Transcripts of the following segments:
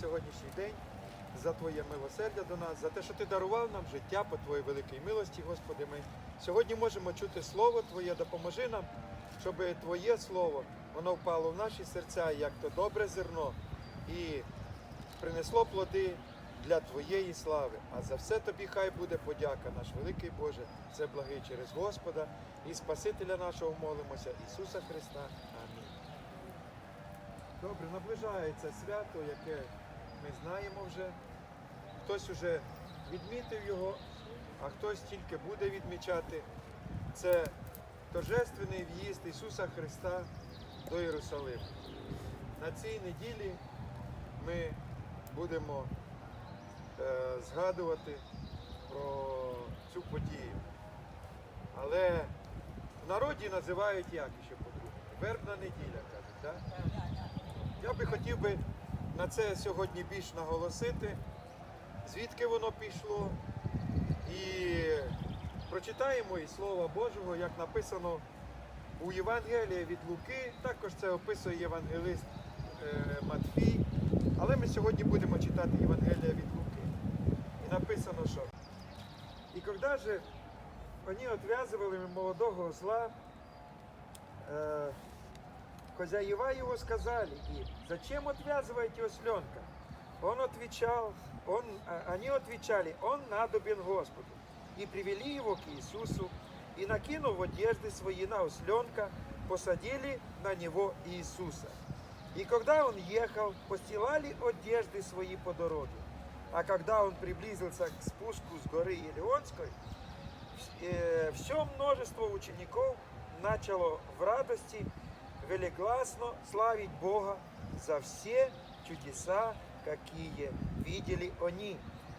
сьогоднішній день, за Твоє милосердя до нас, за те, що Ти дарував нам життя по Твоїй великій милості, Господи. Ми сьогодні можемо чути Слово Твоє, допоможи нам, щоб Твоє Слово воно впало в наші серця, як то добре зерно, і принесло плоди для Твоєї слави. А за все тобі хай буде подяка, наш великий Боже, це благий через Господа і Спасителя нашого молимося, Ісуса Христа. Амінь. Добре, наближається свято, яке ми знаємо вже. Хтось уже відмітив його, а хтось тільки буде відмічати. Це торжественний в'їзд Ісуса Христа до Єрусалиму. На цій неділі ми будемо е, згадувати про цю подію. Але в народі називають як ще по-друге? Вербна неділя, кажуть, так? Я би хотів би на це сьогодні більш наголосити, звідки воно пішло. І прочитаємо із Слова Божого, як написано у Євангелії від Луки, також це описує євангелист е, Матфій. Але ми сьогодні будемо читати Євангелія від Луки. І написано, що і коли же вони отвязывали молодого зла, э, хозяева его сказали им, зачем отвязываете осленка? Он отвечал, он, а, они отвечали, он надобен Господу. И привели его к Иисусу, и накинув одежды свои на осленка, посадили на него Иисуса. И когда он ехал, постилали одежды свои по дороге. А когда он приблизился к спуску с горы Илионской, э, все множество учеников начало в радости велигласно славить Бога за все чудеса, какие видели они,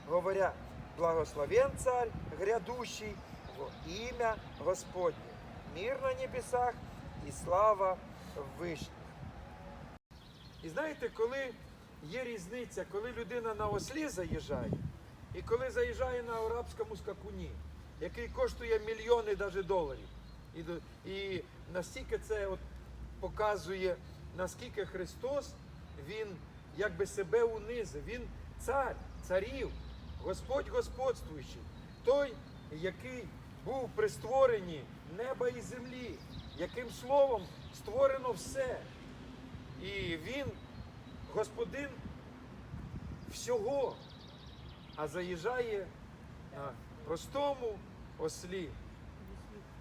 говоря, благословен царь грядущий во имя Господне, мир на небесах і слава вишніх. І знаєте, коли є різниця, коли людина на ослі заїжджає, і коли заїжджає на арабському скакуні, який коштує мільйони навіть доларів. І, і настільки це от показує, наскільки Христос, Він якби себе унизив. Він цар, царів, Господь господствуючий, той, який був при створенні неба і землі, яким словом створено все. І він господин всього, а заїжджає простому ослі.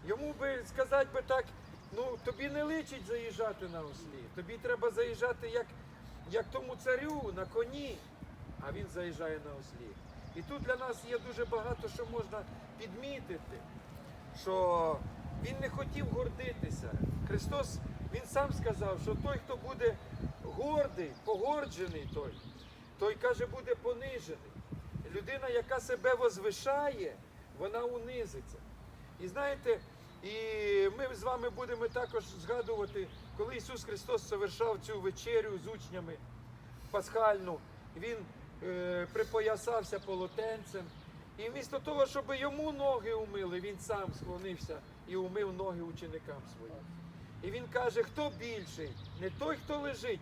Йому би сказати би так, ну тобі не личить заїжджати на ослі, тобі треба заїжджати як, як тому царю на коні, а він заїжджає на ослі. І тут для нас є дуже багато що можна підмітити, що він не хотів гордитися. Христос, Він сам сказав, що той, хто буде гордий, погорджений той, той каже, буде понижений. Людина, яка себе возвишає, вона унизиться. І знаєте, і ми з вами будемо також згадувати, коли Ісус Христос совершав цю вечерю з учнями пасхальну, Він е, припоясався полотенцем. І вмісто того, щоб йому ноги умили, він сам склонився і умив ноги ученикам своїм. І він каже, хто більший? Не той, хто лежить,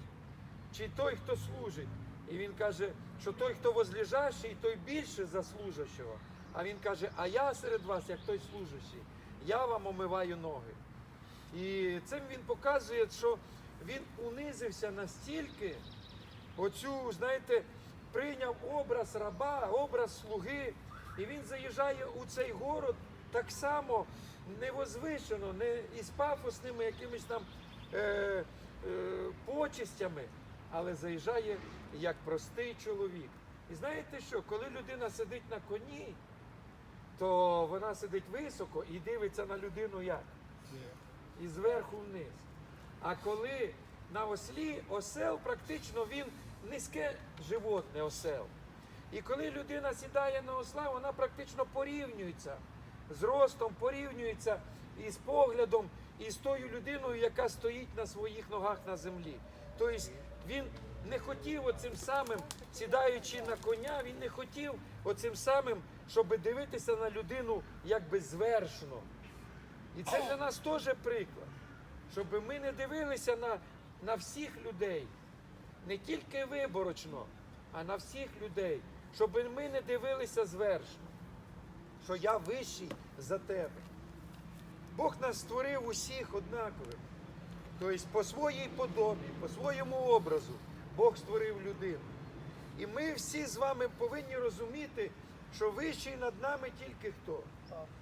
чи той, хто служить. І він каже, що той, хто возлежащий, той більше заслужащого. А він каже, а я серед вас, як той служащий, я вам омиваю ноги. І цим він показує, що він унизився настільки, оцю, знаєте, прийняв образ раба, образ слуги, і він заїжджає у цей город так само невозвишено, не із пафосними якимись там е, е, почестями, але заїжджає як простий чоловік. І знаєте що, коли людина сидить на коні, то вона сидить високо і дивиться на людину як? І зверху вниз. А коли на ослі осел практично він низьке животне осел. І коли людина сідає на осла, вона практично порівнюється з ростом, порівнюється із поглядом, і з тою людиною, яка стоїть на своїх ногах на землі. Тобто він не хотів оцим самим, сідаючи на коня, він не хотів оцим самим, щоб дивитися на людину якби звершно. І це для нас теж приклад, щоб ми не дивилися на на всіх людей, не тільки виборочно, а на всіх людей, щоб ми не дивилися звершно, що я вищий за тебе. Бог нас створив усіх однаковими. Тобто по своїй подобі, по своєму образу Бог створив людину. І ми всі з вами повинні розуміти, що вищий над нами тільки хто?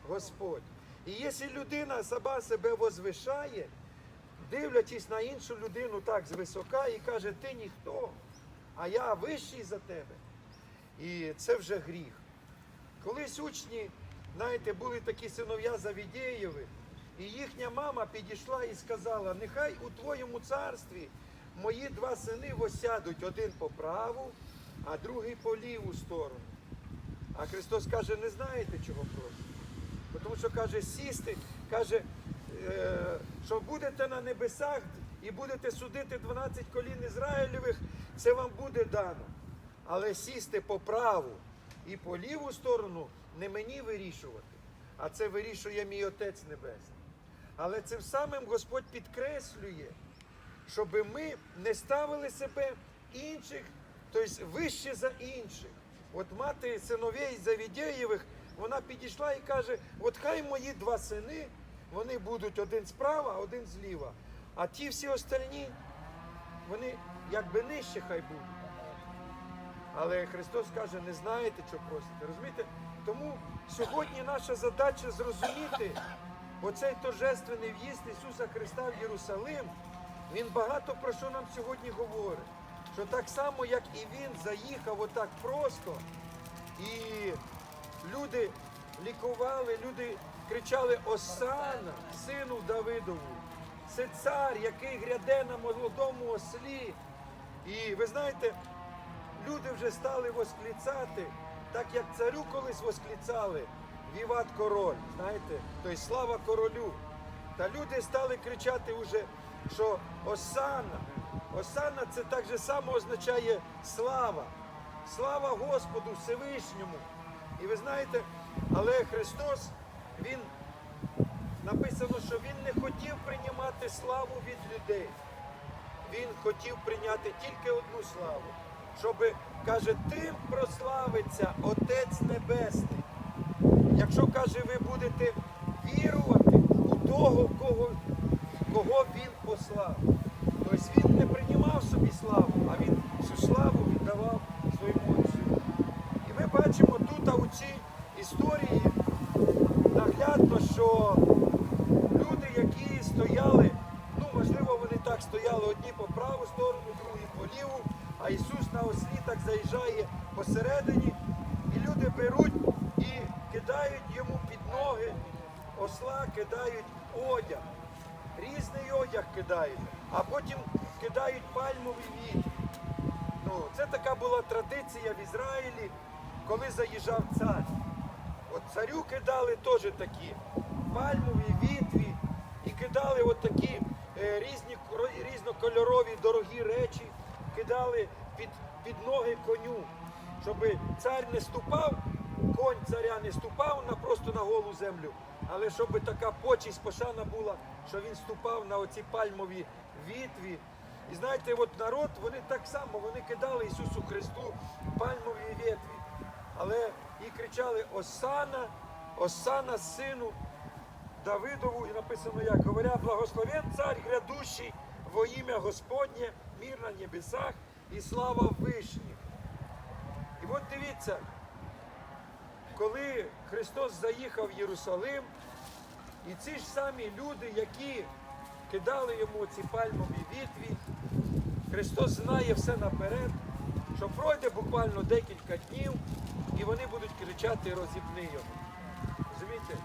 Господь. І якщо людина сама себе возвишає, дивлячись на іншу людину так звисока і каже, ти ніхто, а я вищий за тебе. І це вже гріх. Колись учні, знаєте, були такі синов'я Завідєєви, і їхня мама підійшла і сказала: нехай у твоєму царстві мої два сини восядуть один по праву, а другий по ліву сторону. А Христос каже, не знаєте, чого просить. Бо Тому що каже, сісти, каже, е, що будете на небесах і будете судити 12 колін Ізраїлевих, це вам буде дано. Але сісти по праву і по ліву сторону не мені вирішувати, а це вирішує мій Отець Небесний. Але цим самим Господь підкреслює, щоб ми не ставили себе інших, тобто вище за інших. От мати синовей Завідєєвих, вона підійшла і каже: от хай мої два сини, вони будуть один справа, один зліва. А ті всі остальні, вони якби нижче хай будуть. Але Христос каже, не знаєте, що просите. Розумієте? Тому сьогодні наша задача зрозуміти оцей торжественний в'їзд Ісуса Христа в Єрусалим. Він багато про що нам сьогодні говорить. Що так само, як і він заїхав отак просто, і люди лікували, люди кричали Осана, сину Давидову. Це цар, який гряде на молодому ослі. І ви знаєте, люди вже стали восклицати, так як царю колись восклицали Віват король, знаєте, тобто слава королю. Та люди стали кричати вже, що Осана. Осана це так же само означає слава. Слава Господу Всевишньому. І ви знаєте, але Христос, Він написано, що Він не хотів приймати славу від людей. Він хотів прийняти тільки одну славу, щоб, каже, тим прославиться Отець Небесний. Якщо, каже, ви будете вірувати у того, кого, кого Він послав. Приймав собі славу, а він цю славу віддавав своєму Отцю. І ми бачимо тут у цій історії наглядно, що люди, які стояли, ну можливо, вони так стояли одні по праву сторону, другі по ліву, а Ісус на ослі так заїжджає посередині, і люди беруть і кидають йому під ноги осла, кидають одяг. Різний одяг кидають, а потім кидають пальмовий віт. Ну, це така була традиція в Ізраїлі, коли заїжджав цар. От царю кидали теж такі пальмові вітві і кидали от такі е, різні, різнокольорові дорогі речі, кидали під, під ноги коню, щоб цар не ступав, конь царя не ступав на просто на голу землю, але щоб така почість пошана була, що він ступав на оці пальмові вітві. І знаєте, от народ, вони так само, вони кидали Ісусу Христу пальмові ветві. Але і кричали Осана, Осана сину Давидову, і написано як, говоря, благословен цар грядущий во ім'я Господнє, мир на небесах і слава вишніх. І от дивіться, коли Христос заїхав в Єрусалим, і ці ж самі люди, які кидали йому ці пальмові вітві, Христос знає все наперед, що пройде буквально декілька днів, і вони будуть кричати розіпни його. Розумієте?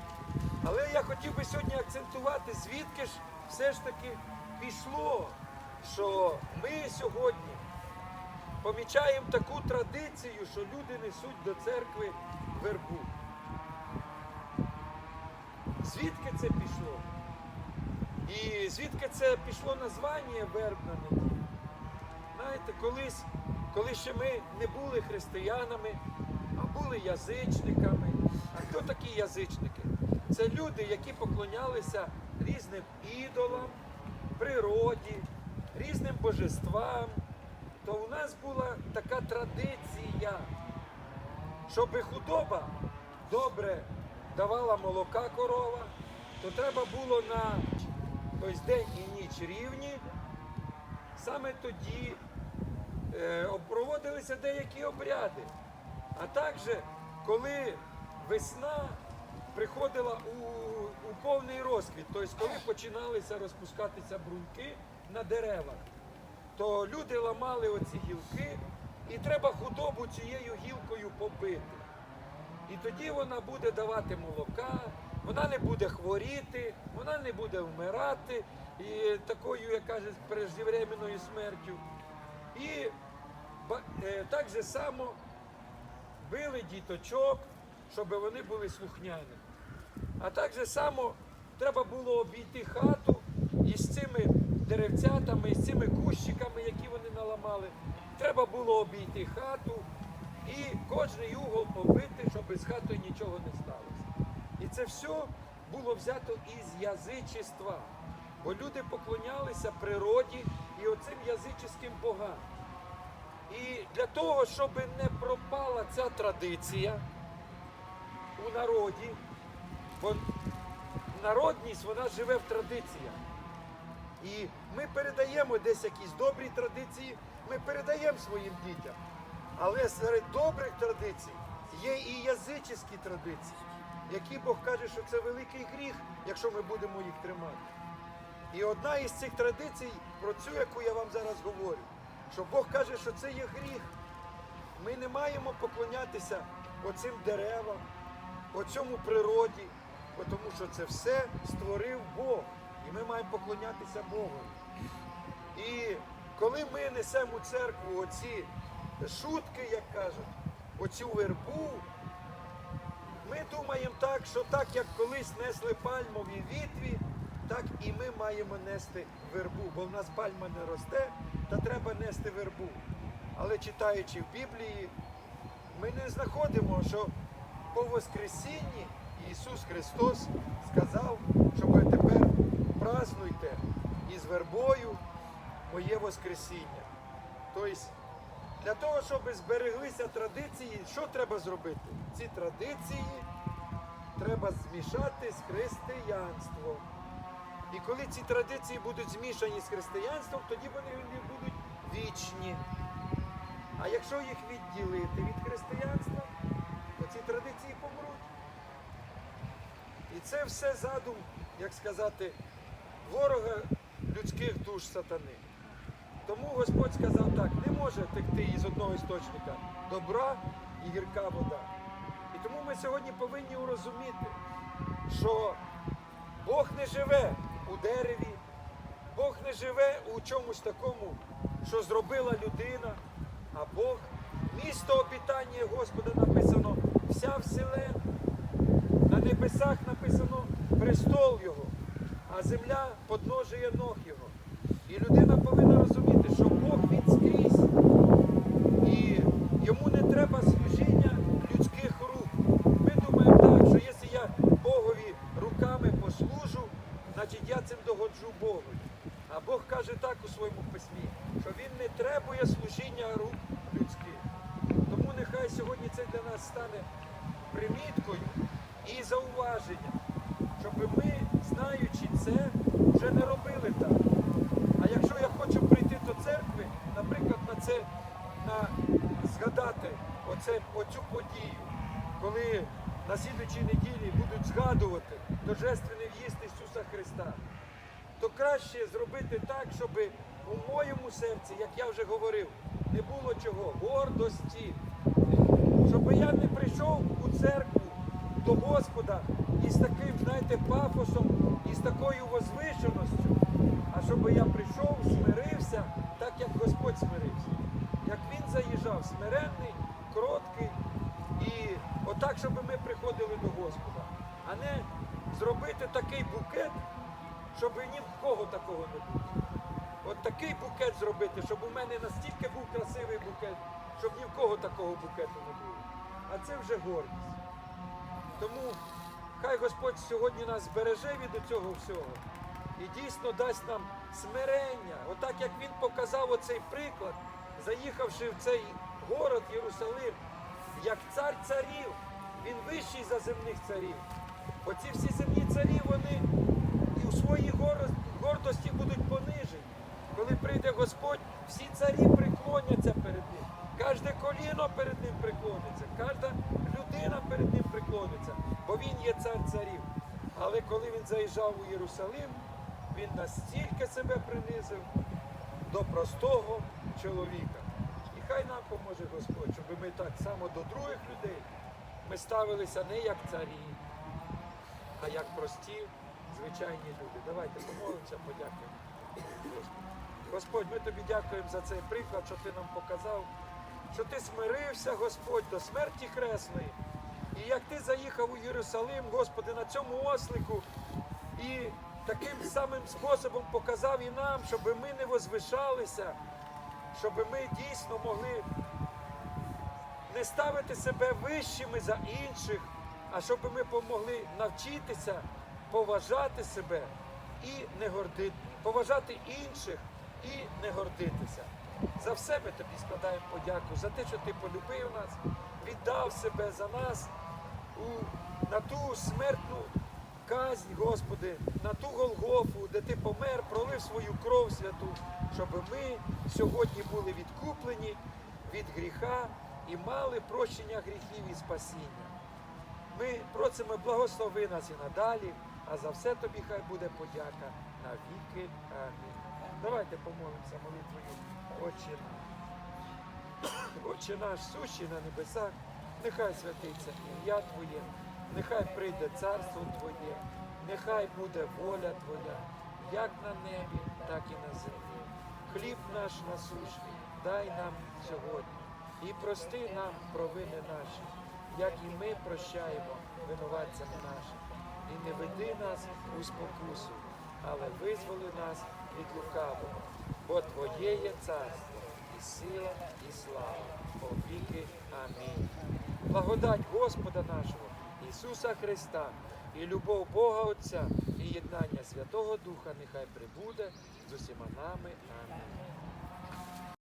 Але я хотів би сьогодні акцентувати, звідки ж все ж таки пішло, що ми сьогодні помічаємо таку традицію, що люди несуть до церкви вербу. Звідки це пішло? І звідки це пішло названня вербна неділя? Знаєте, колись, коли ще ми не були християнами, а були язичниками. А хто такі язичники? Це люди, які поклонялися різним ідолам, природі, різним божествам, то у нас була така традиція, щоб худоба добре давала молока корова, то треба було на тобто день і ніч рівні. Саме тоді е, проводилися деякі обряди. А також, коли весна приходила у, у повний розквіт, тобто коли починалися розпускатися бруньки на деревах, то люди ламали оці гілки, і треба худобу цією гілкою побити. І тоді вона буде давати молока, вона не буде хворіти, вона не буде вмирати і такою, як кажуть, преждевременною смертю. І е, так же само били діточок, щоб вони були слухняні. А так же само треба було обійти хату із цими деревцятами, із цими кущиками, які вони наламали. Треба було обійти хату і кожний угол побити, щоб з хатою нічого не сталося. І це все було взято із язичества. Бо люди поклонялися природі і оцим язичським богам. І для того, щоб не пропала ця традиція у народі, бо народність вона живе в традиціях. І ми передаємо десь якісь добрі традиції, ми передаємо своїм дітям. Але серед добрих традицій є і язичні традиції, які Бог каже, що це великий гріх, якщо ми будемо їх тримати. І одна із цих традицій, про цю, яку я вам зараз говорю, що Бог каже, що це є гріх. Ми не маємо поклонятися оцим деревам, оцьому природі, тому що це все створив Бог. І ми маємо поклонятися Богу. І коли ми несемо у церкву оці шутки, як кажуть, оцю вербу, ми думаємо так, що так як колись несли пальмові вітві, так і ми маємо нести вербу, бо в нас пальма не росте, та треба нести вербу. Але читаючи в Біблії, ми не знаходимо, що по Воскресінні Ісус Христос сказав, що ви тепер празнуйте із вербою моє Воскресіння. Тобто, для того, щоб збереглися традиції, що треба зробити? Ці традиції треба змішати з християнством. І коли ці традиції будуть змішані з християнством, тоді вони будуть вічні. А якщо їх відділити від християнства, то ці традиції помруть. І це все задум, як сказати, ворога людських душ сатани. Тому Господь сказав так, не може текти із одного істочника добра і гірка вода. І тому ми сьогодні повинні урозуміти, що Бог не живе у дереві, Бог не живе у чомусь такому, що зробила людина, а Бог, місто обітання Господа написано, вся вселенна. На небесах написано престол Його, а земля подножує ног Його. І людина догоджу Богу. А Бог каже так у своєму письмі, що Він не требує служіння рук людських. Тому нехай сьогодні це для нас стане приміткою і зауваженням, щоб ми, знаючи це, вже не робили так. А якщо я хочу прийти до церкви, наприклад, на це, на згадати оце, оцю подію, коли на слідучій неділі будуть згадувати торжественний в'їзд Ісуса Христа, то краще зробити так, щоб у моєму серці, як я вже говорив, не було чого, гордості, щоб я не прийшов у церкву до Господа із таким, знаєте, пафосом, із такою возвишеністю, а щоб я прийшов, смирився, так як Господь смирився. Як він заїжджав, смиренний, кроткий, і отак, щоб ми приходили до Господа, а не зробити такий букет, щоб ні в кого такого не було. От такий букет зробити, щоб у мене настільки був красивий букет, щоб ні в кого такого букету не було. А це вже гордість. Тому хай Господь сьогодні нас збереже від цього всього. і дійсно дасть нам смирення. Отак як він показав оцей приклад, заїхавши в цей город Єрусалим, як цар царів, він вищий за земних царів. Оці всі земні царі, вони у своїй гордості будуть понижені. Коли прийде Господь, всі царі преклоняться перед ним. Кожне коліно перед ним преклониться, кожна людина перед ним преклониться, бо він є цар царів. Але коли він заїжджав у Єрусалим, він настільки себе принизив до простого чоловіка. І хай нам поможе Господь, щоб ми так само до других людей ми ставилися не як царі, а як прості, звичайні люди. Давайте помолимося, подякуємо. Господь, ми тобі дякуємо за цей приклад, що ти нам показав, що ти смирився, Господь, до смерті хресної. І як ти заїхав у Єрусалим, Господи, на цьому ослику, і таким самим способом показав і нам, щоб ми не возвишалися, щоб ми дійсно могли не ставити себе вищими за інших, а щоб ми помогли навчитися поважати себе і не гордити, поважати інших і не гордитися. За все ми тобі складаємо подяку, за те, що ти полюбив нас, віддав себе за нас у, на ту смертну казнь, Господи, на ту Голгофу, де ти помер, пролив свою кров святу, щоб ми сьогодні були відкуплені від гріха і мали прощення гріхів і спасіння. Ми просимо благослови нас і надалі, а за все тобі хай буде подяка на віки. Амінь. Давайте помолимося молитвою Отче наш. Отче наш, сущий на небесах, нехай святиться ім'я Твоє, нехай прийде царство Твоє, нехай буде воля Твоя, як на небі, так і на землі. Хліб наш насущний, дай нам сьогодні і прости нам провини наші, як і ми прощаємо винуватцям нашим. І не веди нас у спокусу, але визволи нас від лукавого, бо Твоє є царство, і сила, і слава, повіки. Амінь. Благодать Господа нашого, Ісуса Христа, і любов Бога Отця, і єднання Святого Духа нехай прибуде з усіма нами. Амінь.